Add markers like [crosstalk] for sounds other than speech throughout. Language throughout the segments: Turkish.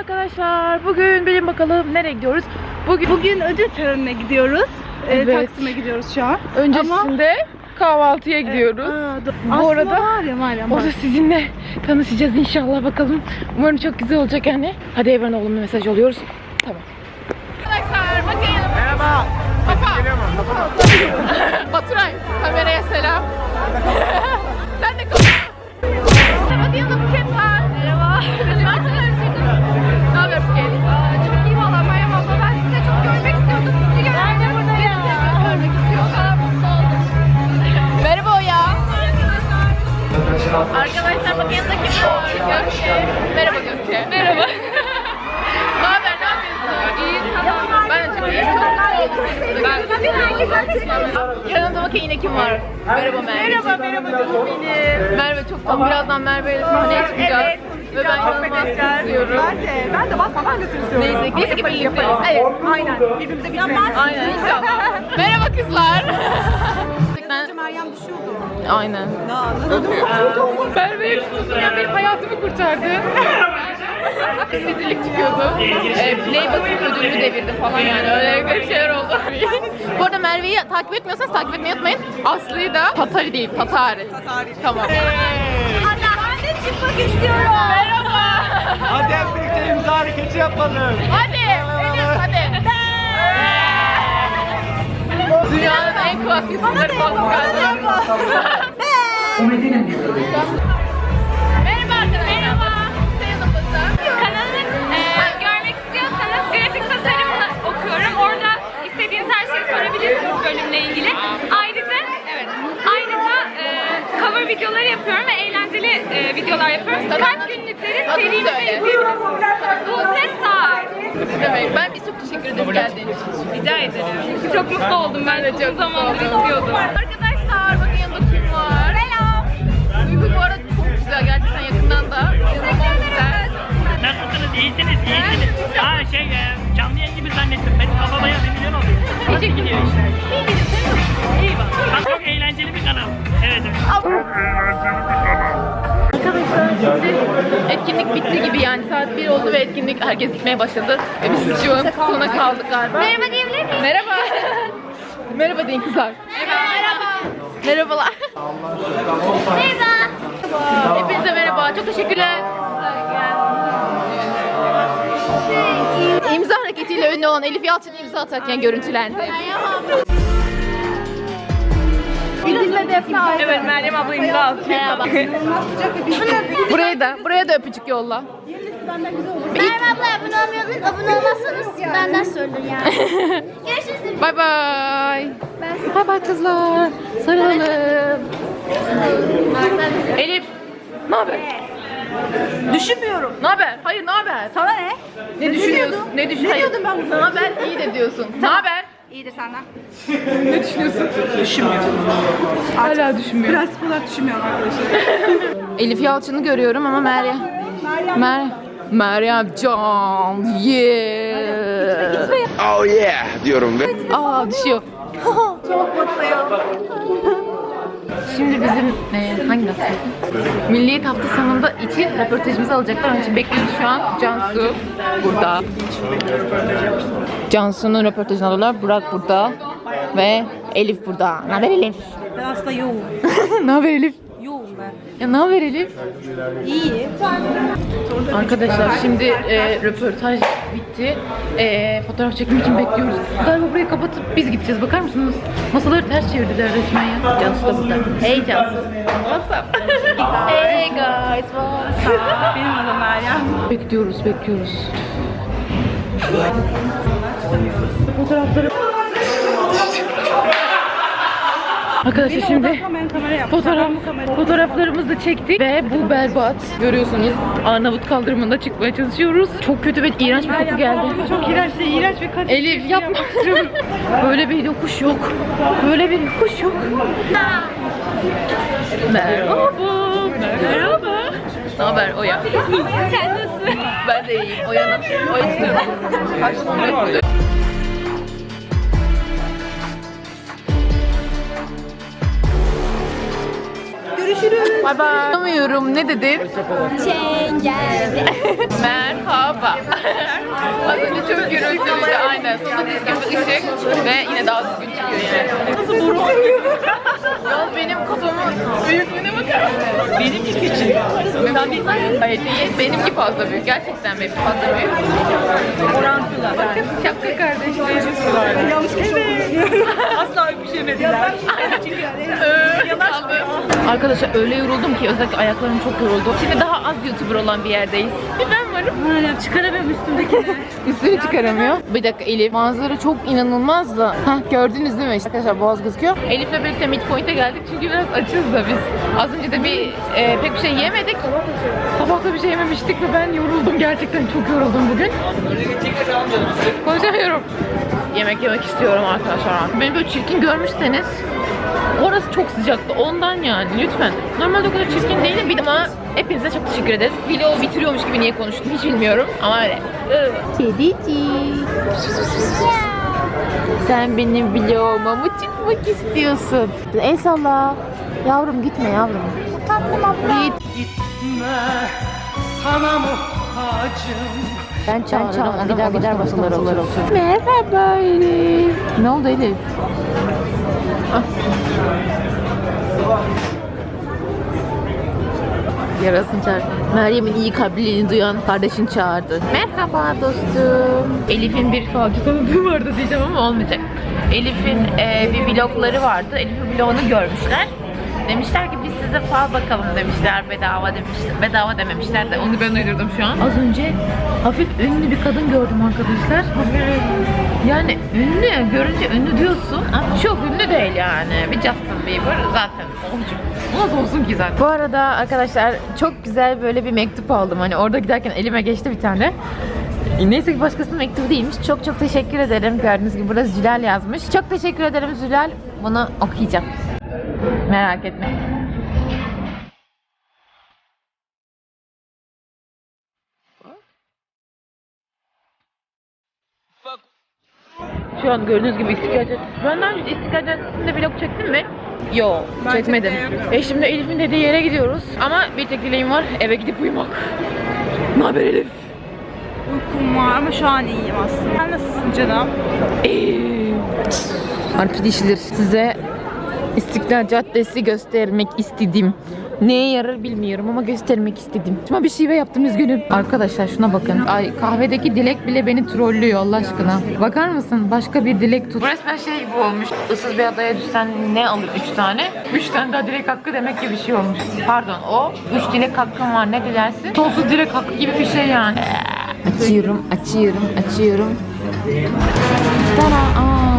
arkadaşlar. Bugün bilin bakalım nereye gidiyoruz? Bugün Bugün ödül törenine gidiyoruz. Ee, Evet. Taksim'e gidiyoruz şu an. öncesinde kahvaltıya gidiyoruz. Do- Bu Aslında arada var ya var ya var. Orada sizinle tanışacağız inşallah bakalım. Umarım çok güzel olacak yani. Hadi Evren oğlumla mesaj oluyoruz. Tamam. Arkadaşlar bakın. Merhaba. Kafa. Baturay Arkadaşlar bakın yanında kim var? Gökçe. Merhaba Gökçe. Merhaba. [laughs] ne haber? Ne yapıyorsun? İyi tamam. Ben de çok iyiyim. Yanımda bakın yine kim var? Merhaba Merve. Merhaba merhaba canım benim. Merve çok tatlı. Birazdan Merve ile sahneye çıkacağız. Ve ben inanılmaz istiyorum. Ben de, ben de bakma ben de tırsıyorum. Neyse, neyse ki birlikteyiz. Evet. Aynen. Birbirimize güçleniriz. Aynen inşallah. [laughs] Merhaba kızlar. [laughs] Gerçekten Meryem düşüyordu. Aynen. Tutundum ya benim hayatımı kurtardı. Rezillik çıkıyordu. Ee, Playboy'un ödülünü devirdi falan yani öyle garip şeyler oldu. [laughs] Bu arada Merve'yi takip etmiyorsanız takip etmeyi unutmayın. Aslı'yı da Tatari değil, Tatari. Tatari. Tamam. Ben de çıkmak istiyorum. Merhaba. Hadi hep birlikte imza hareketi yapalım. Hadi. Hadi. Dünyanın en klas YouTuber'ları falan galiba. [laughs] Merhaba arkadaşlar. Merhaba. Kanalını e, görmek istiyorsanız grafik tasarımını okuyorum. Orada istediğiniz her şeyi sorabilirsiniz bölümle ilgili. Ayrıca evet. Ayrıca e, cover videoları yapıyorum ve eğlenceli e, videolar yapıyorum. Kalp günlükleri serimi de Demek ben bir çok teşekkür ederim geldiğin için. Rica ederim. Çok mutlu oldum ben de çok zamandır istiyordum. Arkadaşlar bakın yanında kim var? Selam. Duygu bu arada çok güzel gerçekten yakından da. İnanılmaz güzel. Nasılsınız? İyisiniz, iyisiniz. Ha şey, e, canlı yayın gibi zannettim. Benim kafama ya bir milyon oluyor. Nasıl gidiyor işte? İyi bak. Bak çok etkinlik bitti gibi yani saat 1 oldu ve etkinlik herkes gitmeye başladı. Ve biz şu an sona kaldık galiba. Merhaba diyebilir miyim? Merhaba. Merhaba deyin kızlar. Merhaba. Merhabalar. Merhaba. Hepinize merhaba. Çok teşekkürler. İmza hareketiyle ünlü olan Elif Yalçın imza atarken görüntülendi. Bizle de sahip. Evet Meryem abla imza atıyor. Merhaba. buraya da, buraya da öpücük yolla. Merhaba abla abone olmayalım. Abone olmazsanız benden sorulur yani. [laughs] Görüşürüz. Bay bay. Bay bay kızlar. Sarılalım. Elif. Ne haber? Düşünmüyorum. Ne haber? Hayır ne haber? Sana ne? Ne düşünüyorsun? Ne düşün? Ne diyordum ben Ne haber? İyi de diyorsun. Ne haber? İyidir senden. Ne düşünüyorsun? Düşünmüyorum. Hala düşünmüyorum. Prensip olarak düşünmüyorum arkadaşlar. [laughs] Elif Yalçın'ı görüyorum ama Meryem. Meryem. Meryem Can. Yeah. Oh yeah diyorum Aa düşüyor. Çok mutluyum. [laughs] Şimdi bizim e, hangi hafta? Milliyet hafta sonunda için röportajımızı alacaklar. Onun için bekliyoruz şu an. Cansu burada. Cansu'nun röportajını alıyorlar. Burak burada. Ve Elif burada. Ne haber Elif? Ben aslında yoğum. [laughs] ne haber Elif? Ya ne haber Elif? İyi. Arkadaşlar şimdi e, röportaj bitti. E, fotoğraf çekmek için bekliyoruz. Galiba burayı kapatıp biz gideceğiz. Bakar mısınız? Masaları ters çevirdiler resmen ya. Cansu da burada. Hey Cansu. What's up? [laughs] hey guys. What's up? Benim adım Meryem. Bekliyoruz, bekliyoruz. Fotoğrafları... Arkadaşlar şimdi fotoğraf, fotoğraflarımızı çektik ve bu berbat. Görüyorsunuz Arnavut kaldırımında çıkmaya çalışıyoruz. Çok kötü ve iğrenç bir koku geldi. Çok iğrenç, iğrenç bir kadın. Elif yapma. [laughs] Böyle bir yokuş yok. Böyle bir yokuş yok. Merhaba. Merhaba. Ne haber Oya? Sen nasılsın? Ben de iyiyim. Oya'nın Oya istiyorum. Karşımda Görüşürüz. Bay bay. Anlamıyorum. Ne dedin? Çengel. Merhaba. Az önce çok gürültülüydü aynen. Sonra düzgün bir ışık ve yine daha düzgün çıkıyor yani. Nasıl burun? Yalnız benim kafamın büyüklüğüne bakar Sen bilmezsin. Hayır değil. Benimki fazla büyük. Gerçekten benimki fazla büyük. Orantılı. Bakın şapka kardeşlerimiz var. Asla öpüşemediler. Arkadaşlar öyle yoruldum ki özellikle ayaklarım çok yoruldu. Şimdi daha az YouTuber olan bir yerdeyiz. Bir ben varım. Hala çıkaramıyorum üstümdekini. [laughs] Üstünü çıkaramıyor. Bir dakika Elif. Manzara çok inanılmaz da. Hah gördünüz değil mi? İşte Arkadaşlar boğaz gözüküyor. Elif'le birlikte midpoint'e geldik çünkü biraz açız da biz. Az önce de bir e, pek bir şey yemedik. Sabah da bir şey yememiştik ve ben yoruldum. Gerçekten çok yoruldum bugün. Konuşamıyorum. Yemek yemek istiyorum arkadaşlar. Beni böyle çirkin görmüşseniz Orası çok sıcaktı. Ondan yani lütfen. Normalde o kadar çirkin değilim bir ama hepinize çok teşekkür ederiz. Vlog bitiriyormuş gibi niye konuştum hiç bilmiyorum ama öyle. Kedicik. Sen benim vloguma mı çıkmak istiyorsun? El salla. Yavrum gitme yavrum. Tatlım abla. Git. Sana muhtacım. Ben çağırırım. Ben gider gider basılar olur. Merhaba Elif. Ne oldu Elif? Ah. Yarasını çağır. Meryem'in iyi kalpliliğini duyan kardeşin çağırdı. Merhaba dostum. Elif'in bir falcı tanıdığı vardı diyeceğim ama olmayacak. Elif'in e, bir vlogları vardı. Elif'in vlogunu görmüşler. Demişler ki biz size fal bakalım demişler bedava demişler. Bedava dememişler de onu ben uydurdum şu an. Az önce hafif ünlü bir kadın gördüm arkadaşlar. Yani ünlü görünce ünlü diyorsun ama çok ünlü değil yani. Bir Justin Bieber zaten. Nasıl olsun ki zaten. Bu arada arkadaşlar çok güzel böyle bir mektup aldım. Hani orada giderken elime geçti bir tane. E, Neyse ki başkasının mektubu değilmiş. Çok çok teşekkür ederim. Gördüğünüz gibi burada Zülal yazmış. Çok teşekkür ederim Zülal. Bunu okuyacağım. Merak etme. Şu an gördüğünüz gibi İstiklal Caddesi. Ben daha önce İstiklal Caddesi'nde vlog çektim mi? Yo, çekmedim. E şimdi Elif'in dediği yere gidiyoruz. Ama bir tek dileğim var, eve gidip uyumak. Ne haber Elif? Uykum var ama şu an iyiyim aslında. Sen nasılsın canım? Arkadaşlar size İstiklal Caddesi göstermek istedim. Neye yarar bilmiyorum ama göstermek istedim. Ama bir şive yaptım üzgünüm. Arkadaşlar şuna bakın. Ay kahvedeki dilek bile beni trollüyor Allah aşkına. Bakar mısın? Başka bir dilek tut. Resmen şey gibi olmuş. Issız bir adaya düşsen ne alır? Üç tane. Üç tane daha dilek hakkı demek gibi bir şey olmuş. Pardon o. Üç dilek hakkın var ne dilersin? Sonsuz dilek hakkı gibi bir şey yani. Açıyorum, açıyorum, açıyorum. Tada! Aa.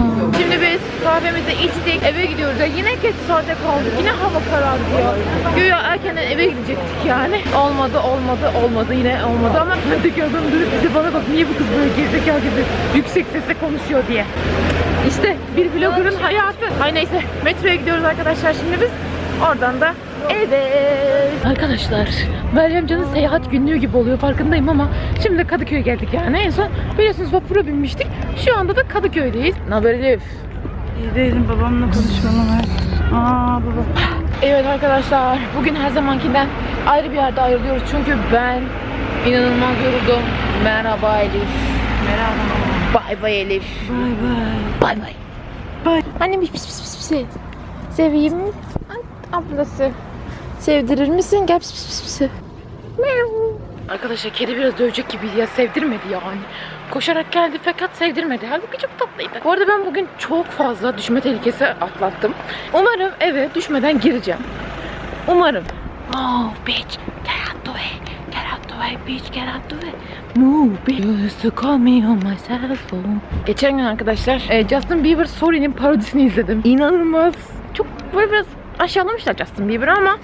Kahvemizi içtik, eve gidiyoruz. Ya yine geç saate kaldık. Yine hava karardı ya. Güya erkenden eve gidecektik yani. Olmadı, olmadı, olmadı. Yine olmadı ama öteki adam dönüp bize bana bak niye bu kız böyle gerizekalı gibi yüksek sesle konuşuyor diye. İşte bir vlogger'ın hayatı. Hay neyse metroya gidiyoruz arkadaşlar şimdi biz. Oradan da eve. Arkadaşlar Meryem Can'ın seyahat günlüğü gibi oluyor farkındayım ama şimdi de Kadıköy'e geldik yani. En son biliyorsunuz vapura binmiştik. Şu anda da Kadıköy'deyiz. Ne haber Elif? İyi değilim babamla konuşmam var. Aa baba. Evet arkadaşlar bugün her zamankinden ayrı bir yerde ayrılıyoruz çünkü ben inanılmaz yoruldum. Merhaba Elif. Merhaba. Bay bay Elif. Bay bay. Bay bay. Bay. Annem pis pis pis pis. pis. Seveyim. Ablası. Sevdirir misin? Gel pis pis pis pis. Miau. Arkadaşlar kedi biraz dövecek gibiydi ya sevdirmedi yani. Koşarak geldi fakat sevdirmedi. Halbuki çok tatlıydı. Bu arada ben bugün çok fazla düşme tehlikesi atlattım. Umarım eve düşmeden gireceğim. Umarım. Move bitch, get out the way. Get out the way bitch, get out the way. Move bitch. You used to call me on my cell phone. Geçen gün arkadaşlar e, Justin Bieber Sorry'nin parodisini izledim. İnanılmaz. Çok böyle biraz aşağılamışlar Justin Bieber'ı ama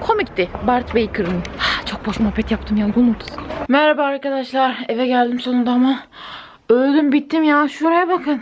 komikti. Bart Baker'ın. Çok boş muhabbet yaptım ya yolun ortasında. Merhaba arkadaşlar. Eve geldim sonunda ama öldüm bittim ya. Şuraya bakın.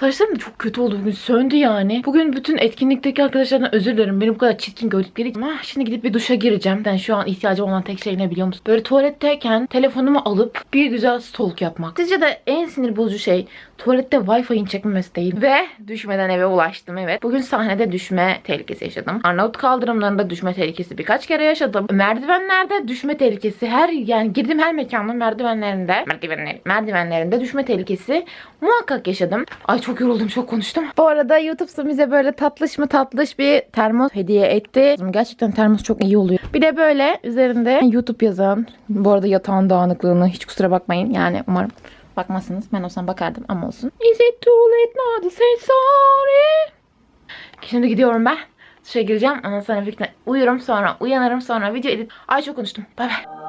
Saçlarım da çok kötü oldu bugün. Söndü yani. Bugün bütün etkinlikteki arkadaşlardan özür dilerim. Beni bu kadar çirkin gördükleri için. Ama şimdi gidip bir duşa gireceğim. Ben şu an ihtiyacım olan tek şey ne biliyor musun? Böyle tuvaletteyken telefonumu alıp bir güzel stalk yapmak. Sizce de en sinir bozucu şey tuvalette Wi-Fi'nin çekmemesi değil. Ve düşmeden eve ulaştım evet. Bugün sahnede düşme tehlikesi yaşadım. Arnavut kaldırımlarında düşme tehlikesi birkaç kere yaşadım. Merdivenlerde düşme tehlikesi. Her yani girdiğim her mekanın merdivenlerinde merdivenler, merdivenlerinde düşme tehlikesi muhakkak yaşadım. Ay çok yoruldum çok konuştum. Bu arada YouTube bize böyle tatlış mı tatlış bir termos hediye etti. Gerçekten termos çok iyi oluyor. Bir de böyle üzerinde YouTube yazan. Bu arada yatağın dağınıklığını hiç kusura bakmayın. Yani umarım bakmazsınız. Ben olsam bakardım ama olsun. Is it too late now to say sorry? Şimdi gidiyorum ben. Duşa gireceğim. Ondan sonra ihtimalle uyurum sonra uyanırım sonra video edit. Ay çok konuştum. Bay bay.